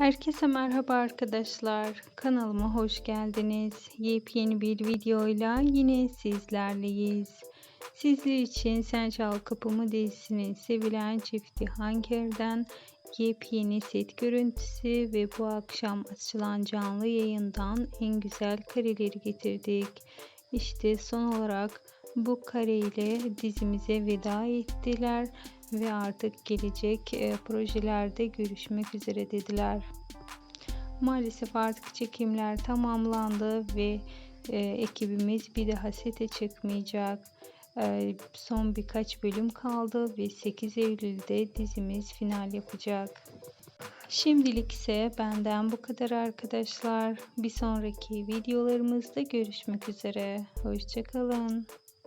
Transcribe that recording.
Herkese merhaba arkadaşlar. Kanalıma hoş geldiniz. Yepyeni bir videoyla yine sizlerleyiz. Sizler için Sen Çal Kapımı dizisinin sevilen çifti Hanker'den yepyeni set görüntüsü ve bu akşam açılan canlı yayından en güzel kareleri getirdik. İşte son olarak bu kareyle dizimize veda ettiler ve artık gelecek e, projelerde görüşmek üzere dediler. Maalesef artık çekimler tamamlandı ve e, ekibimiz bir daha sete çıkmayacak. E, son birkaç bölüm kaldı ve 8 Eylül'de dizimiz final yapacak. Şimdilik ise benden bu kadar arkadaşlar. Bir sonraki videolarımızda görüşmek üzere. Hoşçakalın.